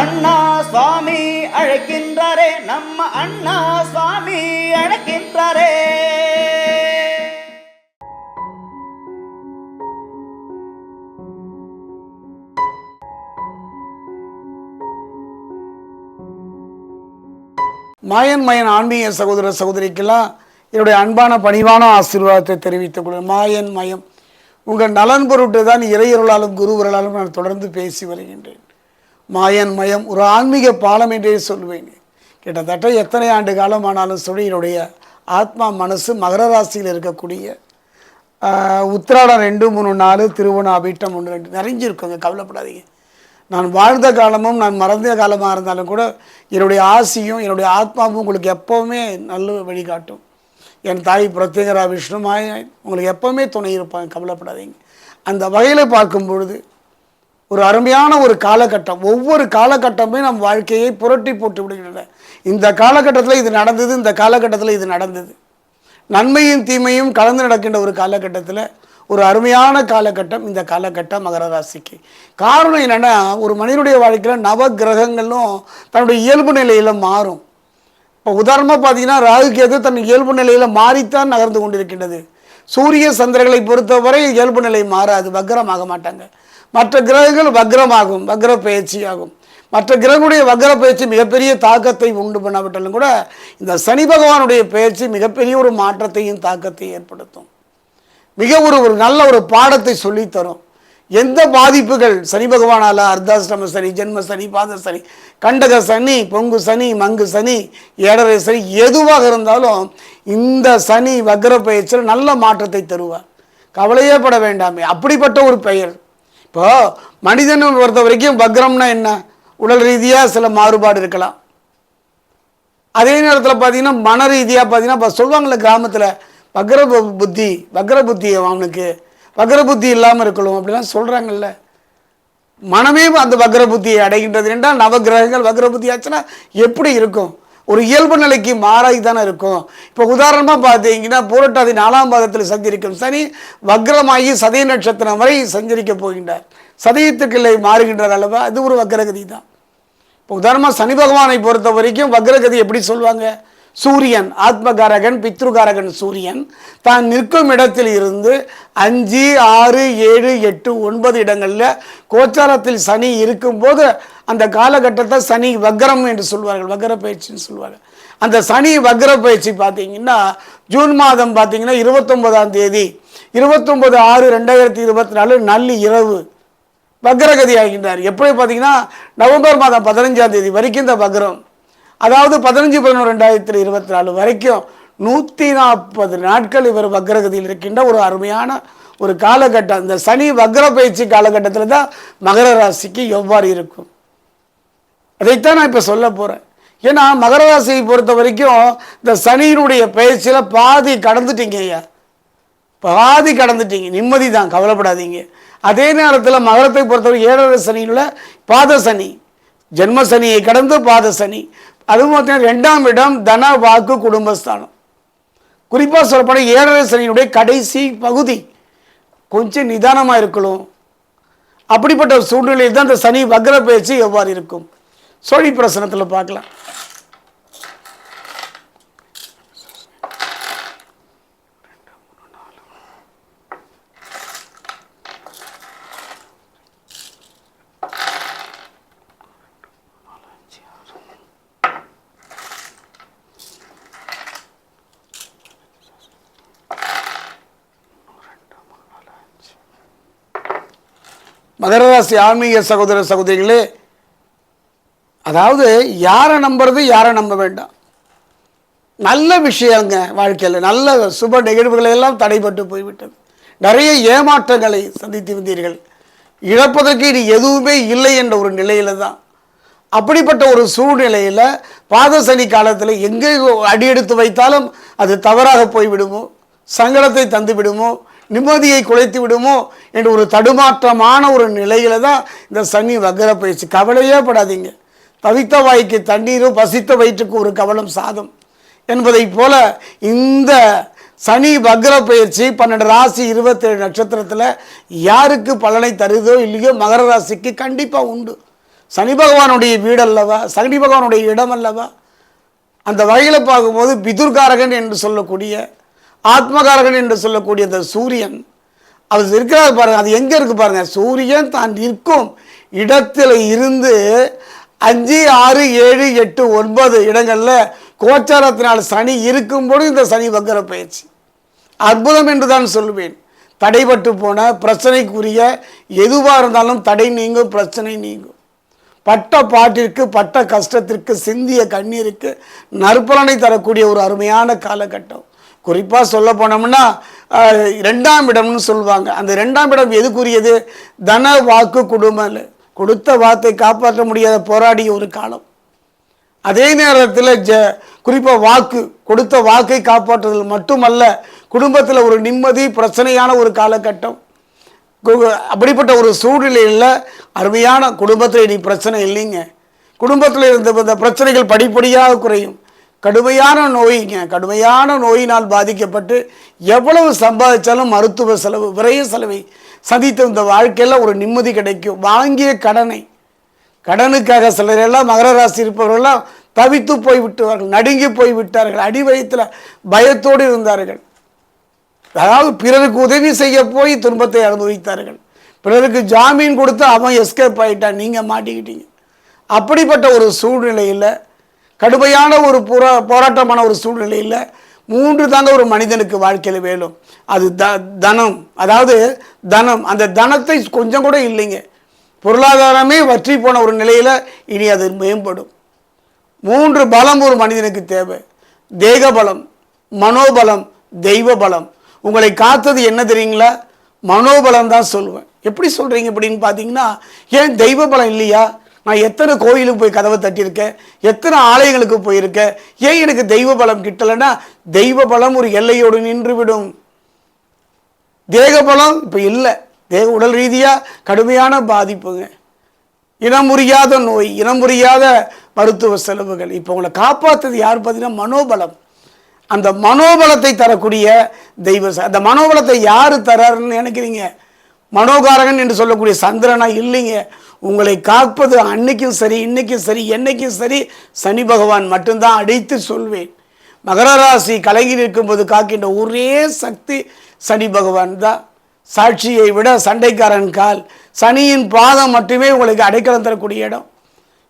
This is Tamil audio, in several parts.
அண்ணா சுவாமி அழைக்கின்றாரே நம்ம அண்ணா சுவாமி அழைக்கின்றாரே. மாயன் மயன் ஆன்மீக சகோதர சகோதரிக்கெல்லாம் என்னுடைய அன்பான பணிவான ஆசீர்வாதத்தை தெரிவித்துக் கொள்கிறேன். மாயன் மயம் உங்கள் நலன் பொருட்டு தான் இறையருளாலும் குருவர்களாலும் நான் தொடர்ந்து பேசி வருகின்றேன். மாயன் மயம் ஒரு ஆன்மீக பாலம் என்றே சொல்வேன் கிட்டத்தட்ட எத்தனை ஆண்டு காலமானாலும் சொல்லி என்னுடைய ஆத்மா மனசு மகர ராசியில் இருக்கக்கூடிய உத்திராடம் ரெண்டு மூணு நாலு திருவண்ணா அபீட்டம் ஒன்று ரெண்டு நிறைஞ்சிருக்குங்க கவலைப்படாதீங்க. நான் வாழ்ந்த காலமும் நான் மறந்த காலமாக இருந்தாலும் கூட என்னுடைய ஆசியும் என்னுடைய ஆத்மாவும் உங்களுக்கு எப்போவுமே நல்ல வழிகாட்டும். என் தாய் பிரத்யேகரா விஷ்ணுமாய் உங்களுக்கு எப்போவுமே துணை இருப்பாங்க கவலைப்படாதீங்க. அந்த வகையில் பார்க்கும் பொழுது ஒரு அருமையான ஒரு காலகட்டம். ஒவ்வொரு காலகட்டமே நம் வாழ்க்கையை புரட்டி போட்டு விடுகின்றன. இந்த காலகட்டத்தில் இது நடந்தது இந்த காலகட்டத்தில் இது நடந்தது. நன்மையும் தீமையும் கலந்து நடக்கின்ற ஒரு காலகட்டத்தில் ஒரு அருமையான காலகட்டம் இந்த காலகட்டம் மகர ராசிக்கு. காரணம் என்னென்னா ஒரு மனிதனுடைய வாழ்க்கையில் நவ கிரகங்களும் தன்னுடைய இயல்பு நிலையில் மாறும். இப்போ உதாரணமாக பார்த்தீங்கன்னா ராகு கேது தன் இயல்பு நிலையில் மாறித்தான் நகர்ந்து கொண்டிருக்கின்றது. சூரிய சந்திரர்களை பொறுத்தவரை இயல்பு நிலை மாறாது வக்கரமாக மாட்டாங்க. மற்ற கிரகங்கள் வக்ரமாகும் வக்ர பயிற்சியாகும் மற்ற கிரகங்களுடைய வக்ர பயிற்சி மிகப்பெரிய தாக்கத்தை உண்டு பண்ணாவிட்டாலும் கூட இந்த சனி பகவானுடைய பயிற்சி மிகப்பெரிய ஒரு மாற்றத்தையும் தாக்கத்தையும் ஏற்படுத்தும். மிக ஒரு ஒரு நல்ல ஒரு பாடத்தை சொல்லித்தரும். எந்த பாதிப்புகள்? சனி பகவானால் அர்த்தாஷ்டம சனி ஜென்ம சனி பாத சனி கண்டக சனி பொங்கு சனி மங்கு சனி ஏழரை சனி எதுவாக இருந்தாலும் இந்த சனி வக்ர பயிற்சியில் நல்ல மாற்றத்தை தருவார். கவலையே பட வேண்டாமே. அப்படிப்பட்ட ஒரு பெயர். இப்போ மனிதனை பொறுத்த வரைக்கும் வக்ரம்னா என்ன? உடல் ரீதியாக சில மாறுபாடு இருக்கலாம். அதே நேரத்தில் பார்த்தீங்கன்னா மன ரீதியாக பார்த்தீங்கன்னா இப்போ சொல்லுவாங்கள்ல கிராமத்தில் வக்ர புத்தி வக்ர புத்தி அவனுக்கு வக்ர புத்தி இல்லாமல் இருக்கணும். அப்படிலாம் சொல்கிறாங்கல்ல மனமே அந்த வக்ர புத்தியை அடைகின்றது என்றால் நவகிரகங்கள் வக்ர புத்தி ஆச்சுன்னா எப்படி இருக்கும்? ஒரு இயல்பு நிலைக்கு மாறாய் தானே இருக்கும். இப்போ உதாரணமாக பார்த்தீங்கன்னா பூரட்டாதி நாலாம் பாதத்தில் சஞ்சரிக்கும் சனி வக்ரமாகி சதய நட்சத்திரம் வரை சஞ்சரிக்க போகின்றார். சதயத்துக்கிள்ளை மாறுகின்றார் அல்லவா? அது ஒரு வக்ரகதி தான் இப்போ உதாரணமாக சனி பகவானை பொறுத்த வரைக்கும் வக்ரகதி எப்படி சொல்லுவாங்க சூரியன் ஆத்மகாரகன் பித்ருகாரகன் சூரியன் தான் நிற்கும் இடத்தில் இருந்து அஞ்சு ஆறு ஏழு எட்டு ஒன்பது இடங்களில் கோச்சாரத்தில் சனி இருக்கும்போது அந்த காலகட்டத்தை சனி வக்ரம் என்று சொல்வார்கள் வக்ர பயிற்சின்னு சொல்வார்கள். அந்த சனி வக்ர பயிற்சி பார்த்தீங்கன்னா ஜூன் மாதம் பார்த்தீங்கன்னா இருபத்தொன்பதாம் தேதி இருபத்தொன்பது ஆறு ரெண்டாயிரத்தி இருபத்தி நாலு நல்லி இரவு வக்ரகதி ஆகின்றார். எப்படி பார்த்தீங்கன்னா நவம்பர் மாதம் பதினஞ்சாம் தேதி வரைக்கும் இந்த வக்ரம். அதாவது பதினஞ்சு பதினொன்று ரெண்டாயிரத்தி இருபத்தி நாலு வரைக்கும் நூற்றி நாற்பது நாட்கள் இவர் வக்ரகதியில் இருக்கின்ற ஒரு அருமையான ஒரு காலகட்டம். இந்த சனி வக்ர பயிற்சி காலகட்டத்தில் தான் மகர ராசிக்கு எவ்வாறு இருக்கும்? அதைத்தான் நான் இப்போ சொல்ல போகிறேன் ஏன்னா மகர ராசியை பொறுத்த வரைக்கும் இந்த சனியினுடைய பயிற்சியில் பாதி கடந்துட்டீங்க ஐயா. பாதி கடந்துட்டீங்க. நிம்மதி தான் கவலைப்படாதீங்க. அதே நேரத்தில் மகரத்தை பொறுத்தவரை ஏழரை சனியில் பாத சனி ஜென்ம சனியை கடந்து பாத சனி அதுவும் பார்த்தீங்கன்னா ரெண்டாம் இடம் தன வாக்கு குடும்பஸ்தானம். குறிப்பாக சொல்லப்பட ஏழரை சனியினுடைய கடைசி பகுதி கொஞ்சம் நிதானமாக இருக்கணும். அப்படிப்பட்ட சூழ்நிலையில் தான் இந்த சனி வக்ர பயிற்சி எவ்வாறு இருக்கும்? சோழி பிரசனத்தில் பார்க்கலாம். மதரராசி ஆன்மீக சகோதர சகோதரிகளே அதாவது யாரை நம்புறது யாரை நம்ப வேண்டாம். நல்ல விஷயங்க வாழ்க்கையில் நல்ல சுப நிகழ்வுகளை எல்லாம் தடைபட்டு போய்விட்டது. நிறைய ஏமாற்றங்களை சந்தித்து வந்தீர்கள். இழப்பதற்கு இனி எதுவுமே இல்லை என்ற ஒரு நிலையில தான். அப்படிப்பட்ட ஒரு சூழ்நிலையில் பாதசனி காலத்தில் எங்கே அடி எடுத்து வைத்தாலும் அது தவறாக போய்விடுமோ? சங்கடத்தை தந்து விடுமோ நிம்மதியை குலைத்து விடுமோ என்ற ஒரு தடுமாற்றமான ஒரு நிலையில தான் இந்த சனி வக்கர பயிற்சி. கவலையே படாதீங்க. தவித்த வாய்க்கு தண்ணீரும் பசித்த வயிற்றுக்கு ஒரு கவலம் சாதம் என்பதைப் போல இந்த சனி வக்ர பயிற்சி பன்னெண்டு ராசி இருபத்தேழு நட்சத்திரத்தில் யாருக்கு பலனை தருதோ இல்லையோ மகர ராசிக்கு கண்டிப்பாக உண்டு. சனி பகவானுடைய வீடு அல்லவா? சனி பகவானுடைய இடம் அல்லவா? அந்த வகையில் பார்க்கும்போது பிதுர்காரகன் என்று சொல்லக்கூடிய ஆத்மகாரகன் என்று சொல்லக்கூடிய அந்த சூரியன் அவர் இருக்கிறார் பாருங்க அது எங்கே இருக்கு பாருங்க சூரியன் தான் நிற்கும் இடத்துல இருந்து அஞ்சு ஆறு ஏழு எட்டு ஒன்பது இடங்களில் கோச்சாரத்தினால் சனி இருக்கும்போது இந்த சனி வக்கர பயிற்சி. அற்புதம் என்று தான் சொல்வேன். தடைபட்டு போன பிரச்சனைக்குரிய எதுவாக இருந்தாலும் தடை நீங்கும் பிரச்சனை நீங்கும். பட்ட பாட்டிற்கு பட்ட கஷ்டத்திற்கு சிந்திய கண்ணீருக்கு நற்பலனை தரக்கூடிய ஒரு அருமையான காலகட்டம். குறிப்பாக சொல்ல போனோம்னா ரெண்டாம் இடம்னு சொல்லுவாங்க. அந்த ரெண்டாம் இடம் எதுக்குரியது? தன வாக்கு குடும்பம். கொடுத்த வார்த்தை காப்பாற்ற முடியாத போராடிய ஒரு காலம். அதே நேரத்தில் ஜ குறிப்பாக வாக்கு கொடுத்த வாக்கை காப்பாற்றுதல் மட்டுமல்ல குடும்பத்தில் ஒரு நிம்மதி பிரச்சனையான ஒரு காலகட்டம். அப்படிப்பட்ட ஒரு சூழ்நிலையில் அருமையான குடும்பத்தில் இனி பிரச்சனை இல்லைங்க. குடும்பத்தில் இருந்த இந்த பிரச்சனைகள் படிப்படியாக குறையும். கடுமையான நோய்ங்க கடுமையான நோயினால் பாதிக்கப்பட்டு எவ்வளவு சம்பாதிச்சாலும் மருத்துவ செலவு விரைய செலவை சந்தித்த இந்த வாழ்க்கையில் ஒரு நிம்மதி கிடைக்கும். வாங்கிய கடனை கடனுக்காக சிலர் எல்லாம் மகர ராசி இருப்பவர்கள்லாம் தவித்து போய்விட்டார்கள் நடுங்கி போய் விட்டார்கள் அடி வயத்தில் பயத்தோடு இருந்தார்கள். அதாவது பிறருக்கு உதவி செய்ய போய் துன்பத்தை அனுபவித்தார்கள். பிறருக்கு ஜாமீன் கொடுத்து அவன் எஸ்கேப் ஆகிட்டான் நீங்கள் மாட்டிக்கிட்டீங்க. அப்படிப்பட்ட ஒரு சூழ்நிலையில் கடுமையான ஒரு புரா போராட்டமான ஒரு சூழ்நிலையில் மூன்று தாங்க ஒரு மனிதனுக்கு வாழ்க்கையில் வேணும். அது த தனம். அதாவது தனம். அந்த தனத்தை கொஞ்சம் கூட இல்லைங்க. பொருளாதாரமே வற்றி போன ஒரு நிலையில் இனி அது மேம்படும். மூன்று பலம் ஒரு மனிதனுக்கு தேவை. தேக பலம் மனோபலம் தெய்வ பலம். உங்களை காத்தது என்ன தெரியுங்களா? மனோபலம் தான் சொல்லுவேன். எப்படி சொல்கிறீங்க அப்படின்னு பார்த்தீங்கன்னா ஏன் தெய்வ பலம் இல்லையா? நான் எத்தனை கோயிலுக்கு போய் கதவை தட்டியிருக்கேன்? எத்தனை ஆலயங்களுக்கு போயிருக்கேன்? ஏன் எனக்கு தெய்வ பலம் கிட்டலைன்னா தெய்வ பலம் ஒரு எல்லையோடு நின்று விடும் தேக பலம் இப்போ இல்லை. தேக உடல் ரீதியாக கடுமையான பாதிப்புங்க. இனம் புரியாத நோய் இனம் புரியாத மருத்துவ செலவுகள். இப்போ உங்களை காப்பாற்றுறது யார் பார்த்தீங்கன்னா மனோபலம். அந்த மனோபலத்தை தரக்கூடிய தெய்வ அந்த மனோபலத்தை யார் தராருன்னு நினைக்கிறீங்க? மனோகாரகன் என்று சொல்லக்கூடிய சந்திரனா இல்லைங்க. உங்களை காப்பது அன்னைக்கும் சரி இன்னைக்கும் சரி என்னைக்கும் சரி சனி பகவான் மட்டும்தான் அடித்து சொல்வேன். மகர ராசி கலங்கி இருக்கும்போது காக்கின்ற ஒரே சக்தி சனி பகவான் தான். சாட்சியை விட சண்டைக்காரன் கால். சனியின் பாதம் மட்டுமே உங்களுக்கு அடைக்கலம் தரக்கூடிய இடம்.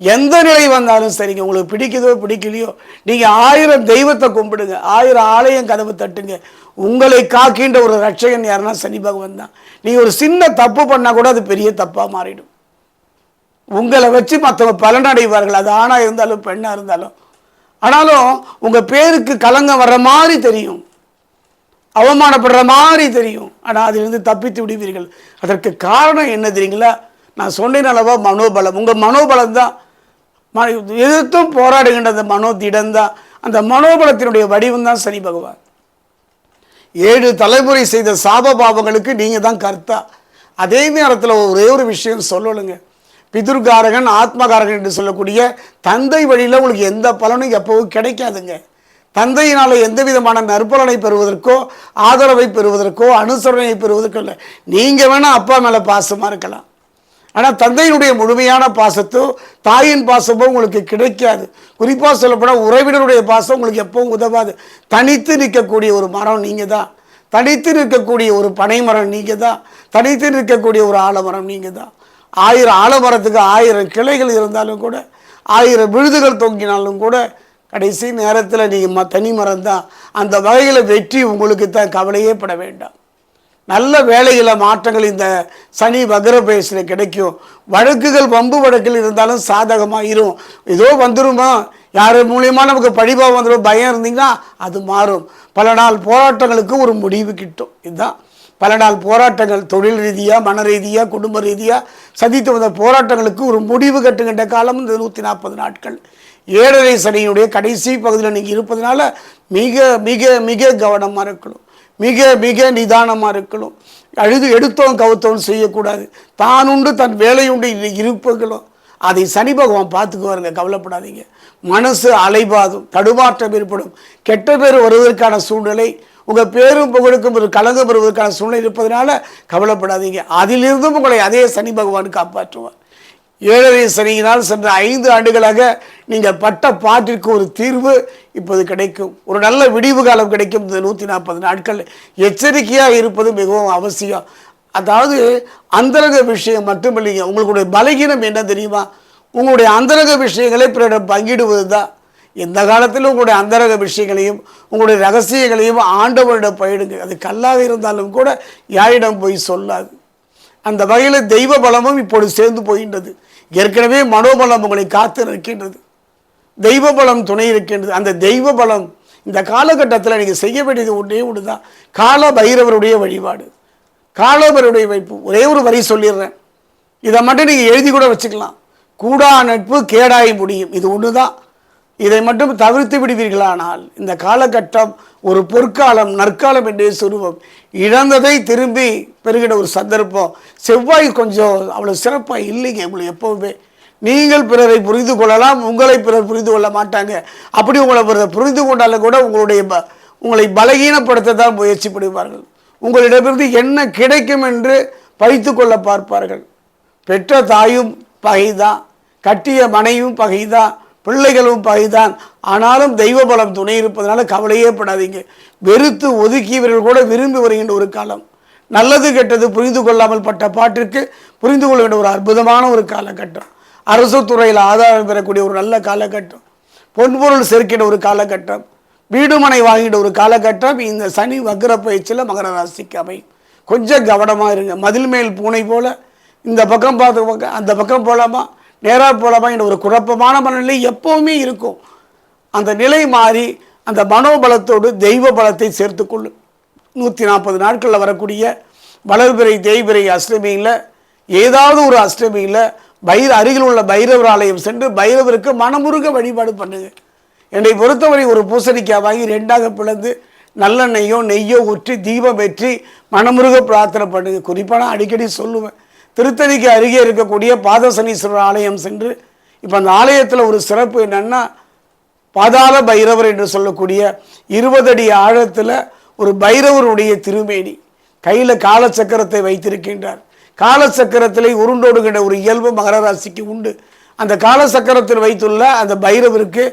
எந்த நிலை வந்தாலும் சரிங்க உங்களுக்கு பிடிக்குதோ பிடிக்கலையோ நீங்கள் ஆயிரம் தெய்வத்தை கும்பிடுங்க ஆயிரம் ஆலயம் கதவு தட்டுங்க. உங்களை காக்கின்ற ஒரு ரட்சகன் யாருன்னா சனி பகவான் தான். நீங்கள் ஒரு சின்ன தப்பு பண்ணால் கூட அது பெரிய தப்பாக மாறிடும். உங்களை வச்சு மற்றவங்க பலனடைவார்கள். அது ஆணாக இருந்தாலும் பெண்ணாக இருந்தாலும். ஆனாலும் உங்கள் பேருக்கு கலங்கம் வர்ற மாதிரி தெரியும். அவமானப்படுற மாதிரி தெரியும். ஆனால் அதிலிருந்து தப்பித்து விடுவீர்கள். அதற்கு காரணம் என்ன தெரியுங்களா? நான் சொன்னேன் அளவா மனோபலம். உங்கள் மனோபலம் தான். ம- எதிர்த்தும் போராடுகின்ற அந்த மனோ தான். அந்த மனோபலத்தினுடைய வடிவம் தான் சனி பகவான். ஏழு தலைமுறை செய்த சாப பாவங்களுக்கு நீங்கள் தான் கர்த்தா. அதே நேரத்தில் ஒரே ஒரு விஷயம் சொல்லணுங்க. பிதுர்காரகன் ஆத்மகாரகன் என்று சொல்லக்கூடிய தந்தை வழியில் உங்களுக்கு எந்த பலனும் எப்போவும் கிடைக்காதுங்க. தந்தையினால் எந்த விதமான நற்பலனை பெறுவதற்கோ ஆதரவை பெறுவதற்கோ அனுசரணையை பெறுவதற்கோ இல்லை. நீங்கள் வேணால் அப்பா மேலே பாசமாக இருக்கலாம். ஆனால் தந்தையினுடைய முழுமையான பாசத்தோ தாயின் பாசமோ உங்களுக்கு கிடைக்காது. குறிப்பாக சொல்லப்போனால் உறவினருடைய பாசம் உங்களுக்கு எப்பவும் உதவாது. தனித்து நிற்கக்கூடிய ஒரு மரம் நீங்கள் தான் தனித்து நிற்கக்கூடிய ஒரு பனை மரம் நீங்கள் தான் தனித்து நிற்கக்கூடிய ஒரு ஆலமரம் நீங்கள் தான் ஆயிரம் ஆலமரத்துக்கு ஆயிரம் கிளைகள் இருந்தாலும் கூட ஆயிரம் விழுதுகள் தொங்கினாலும் கூட கடைசி நேரத்தில் நீங்கள் ம தனி மரம் தான் அந்த வகையில் வெற்றி உங்களுக்கு தான் கவலையே பட வேண்டாம். நல்ல வேலையில் மாற்றங்கள் இந்த சனி வக்ர பேசில் கிடைக்கும். வழக்குகள் வம்பு வழக்கில் இருந்தாலும் சாதகமாக இரும். ஏதோ வந்துருமா? யார் மூலியமாக நமக்கு படிப்பாக வந்துடும் பயம் இருந்தீங்கன்னா அது மாறும். பல நாள் போராட்டங்களுக்கு ஒரு முடிவு கிட்டும். இதுதான் பல நாள் போராட்டங்கள் தொழில் ரீதியாக மன ரீதியாக குடும்ப ரீதியாக சந்தித்து வந்த போராட்டங்களுக்கு ஒரு முடிவு கட்டுகின்ற காலம் இந்த நூற்றி நாற்பது நாட்கள். ஏழரை சனியுடைய கடைசி பகுதியில் நீங்கள் இருப்பதனால மிக மிக மிக கவனமாக இருக்கணும். மிக மிக நிதானமாக இருக்கணும். அழுது எடுத்தோம் கவுத்தோம் செய்யக்கூடாது. தான் உண்டு தன் வேலையுண்டு உண்டு இருப்புகளும் அதை சனி பகவான் பார்த்துக்குவாருங்க கவலைப்படாதீங்க. மனசு அலைபாதும் தடுமாற்றம் ஏற்படும். கெட்ட பேர் வருவதற்கான சூழ்நிலை உங்கள் பேரும் புகழுக்கும் ஒரு கலங்கம் வருவதற்கான சூழ்நிலை இருப்பதனால கவலைப்படாதீங்க. அதிலிருந்தும் உங்களை அதே சனி பகவான் காப்பாற்றுவார். ஏழரை சனியினால் சென்ற ஐந்து ஆண்டுகளாக நீங்கள் பட்ட பாட்டிற்கு ஒரு தீர்வு இப்போது கிடைக்கும். ஒரு நல்ல விடிவு காலம் கிடைக்கும் இந்த நூற்றி நாற்பது நாட்கள். எச்சரிக்கையாக இருப்பது மிகவும் அவசியம். அதாவது அந்தரங்க விஷயம் மட்டுமில்லைங்க உங்களுடைய பலகீனம் என்ன தெரியுமா? உங்களுடைய அந்தரங்க விஷயங்களை பிறரிடம் பங்கிடுவது தான் எந்த காலத்திலும் உங்களுடைய அந்தரக விஷயங்களையும் உங்களுடைய ரகசியங்களையும் ஆண்டவரிடம் பயிடுங்க அது கல்லாக இருந்தாலும் கூட யாரிடம் போய் சொல்லாது. அந்த வகையில் தெய்வ பலமும் இப்பொழுது சேர்ந்து போகின்றது. ஏற்கனவே மனோபலம் உங்களை காத்து நிற்கின்றது. தெய்வ பலம் துணை இருக்கின்றது அந்த தெய்வ பலம் இந்த காலகட்டத்தில் நீங்கள் செய்ய வேண்டியது ஒன்றே ஒன்று தான் கால பைரவருடைய வழிபாடு. காலபருடைய வைப்பு. ஒரே ஒரு வரி சொல்லிடுறேன். இதை மட்டும் நீங்கள் எழுதி கூட வச்சுக்கலாம். கூடா நட்பு கேடாய் முடியும். இது ஒன்று தான் இதை மட்டும் தவிர்த்து விடுவீர்களானால் இந்த காலகட்டம் ஒரு பொற்காலம் நற்காலம் என்றே சொல்லுவோம். இழந்ததை திரும்பி பெறுகிற ஒரு சந்தர்ப்பம். செவ்வாய் கொஞ்சம் அவ்வளோ சிறப்பாக இல்லைங்க உங்களுக்கு எப்போவுமே. நீங்கள் பிறரை புரிந்து கொள்ளலாம் உங்களை பிறர் புரிந்து கொள்ள மாட்டாங்க. அப்படி உங்களை பிறர் புரிந்து கொண்டாலும் கூட உங்களுடைய ப- உங்களை பலகீனப்படுத்த தான் முயற்சி பண்ணுவார்கள் உங்களிடமிருந்து என்ன கிடைக்கும் என்று பழித்து கொள்ள பார்ப்பார்கள். பெற்ற தாயும் பகைதான் கட்டிய மனையும் பகைதான் பிள்ளைகளும் பகைதான் ஆனாலும் தெய்வ பலம் துணை இருப்பதனால கவலையே படாதீங்க. வெறுத்து ஒதுக்கியவர்கள் கூட விரும்பி வருகின்ற ஒரு காலம். நல்லது கெட்டது புரிந்து கொள்ளாமல் பட்ட பாட்டிற்கு புரிந்து கொள்ள வேண்டிய ஒரு அற்புதமான ஒரு காலகட்டம். அரசு துறையில் ஆதாரம் பெறக்கூடிய ஒரு நல்ல காலகட்டம். பொன்பொருள் சேர்க்கின்ற ஒரு காலகட்டம். வீடுமனை வாங்கிட்ட ஒரு காலகட்டம். இந்த சனி வக்ர பயிற்சியில் மகர ராசிக்கு அமையும். கொஞ்சம் கவனமாக இருங்க. மதில் மேல் பூனை போல. இந்த பக்கம் பார்த்து பக்கம் அந்த பக்கம் போகலாமா நேராக போகலாமா என்ற ஒரு குழப்பமான மனநிலை எப்போவுமே இருக்கும். அந்த நிலை மாறி அந்த மனோபலத்தோடு தெய்வ பலத்தை சேர்த்துக்கொள்ளும் நூற்றி நாற்பது நாட்களில் வரக்கூடிய வளர்பிறை தேய்பிறை அஷ்டமியில் ஏதாவது ஒரு அஷ்டமியில் பைர அருகில் உள்ள பைரவர் ஆலயம் சென்று பைரவருக்கு மனமுருக வழிபாடு பண்ணுங்க. என்னை பொறுத்தவரை ஒரு பூசணிக்காய் வாங்கி ரெண்டாக பிளந்து நல்லெண்ணெய்யோ நெய்யோ ஊற்றி தீபம் வெற்றி மனமுருக பிரார்த்தனை பண்ணுங்க. குறிப்பாக நான் அடிக்கடி சொல்லுவேன். திருத்தணிக்கு அருகே இருக்கக்கூடிய பாதசனீஸ்வரர் ஆலயம் சென்று இப்போ அந்த ஆலயத்தில் ஒரு சிறப்பு என்னென்னா பாதாள பைரவர் என்று சொல்லக்கூடிய இருபது அடி ஆழத்தில் ஒரு பைரவருடைய திருமேனி கையில் காலச்சக்கரத்தை வைத்திருக்கின்றார். காலச்சக்கரத்திலே உருண்டோடுகின்ற ஒரு இயல்பு மகர ராசிக்கு உண்டு. அந்த காலச்சக்கரத்தில் வைத்துள்ள அந்த பைரவருக்கு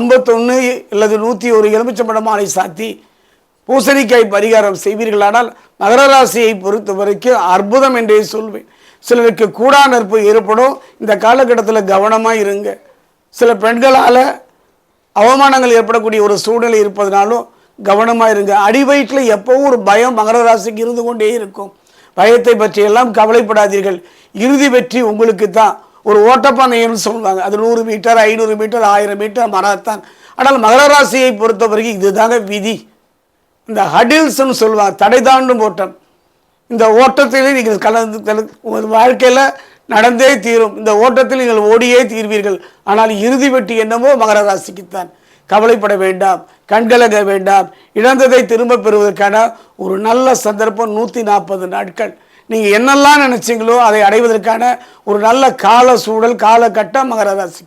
ஐம்பத்தொன்று அல்லது நூற்றி ஒரு எலுமிச்சம்படமானை சாத்தி பூசணிக்காய் பரிகாரம் செய்வீர்களானால் மகர ராசியை பொறுத்த வரைக்கும் அற்புதம் என்றே சொல்வேன். சிலருக்கு கூடா நற்பு ஏற்படும். இந்த காலகட்டத்தில் கவனமாக இருங்க. சில பெண்களால் அவமானங்கள் ஏற்படக்கூடிய ஒரு சூழ்நிலை இருப்பதனாலும் கவனமாக இருங்க. அடி வயிற்றில் ஒரு பயம் மகர ராசிக்கு இருந்து கொண்டே இருக்கும். பயத்தை பற்றியெல்லாம் கவலைப்படாதீர்கள். இறுதி வெற்றி உங்களுக்கு தான். ஒரு ஓட்டப்பந்தயம்னு சொல்லுவாங்க. அது நூறு மீட்டர் ஐநூறு மீட்டர் ஆயிரம் மீட்டர் மராத்தான். ஆனால் மகர ராசியை பொறுத்த வரைக்கும் இதுதாங்க விதி. இந்த ஹடில்ஸ்னு சொல்லுவாங்க. தடை தாண்டும் ஓட்டம். இந்த ஓட்டத்திலே நீங்கள் கலந்து ஒரு வாழ்க்கையில் நடந்தே தீரும். இந்த ஓட்டத்தில் நீங்கள் ஓடியே தீர்வீர்கள். ஆனால் இறுதி வெட்டி என்னமோ மகர ராசிக்குத்தான். கவலைப்பட வேண்டாம் கண்கலக வேண்டாம். இழந்ததை திரும்ப பெறுவதற்கான ஒரு நல்ல சந்தர்ப்பம் நூற்றி நாற்பது நாட்கள். நீங்கள் என்னெல்லாம் நினச்சிங்களோ அதை அடைவதற்கான ஒரு நல்ல கால சூழல் காலகட்டம் மகர ராசி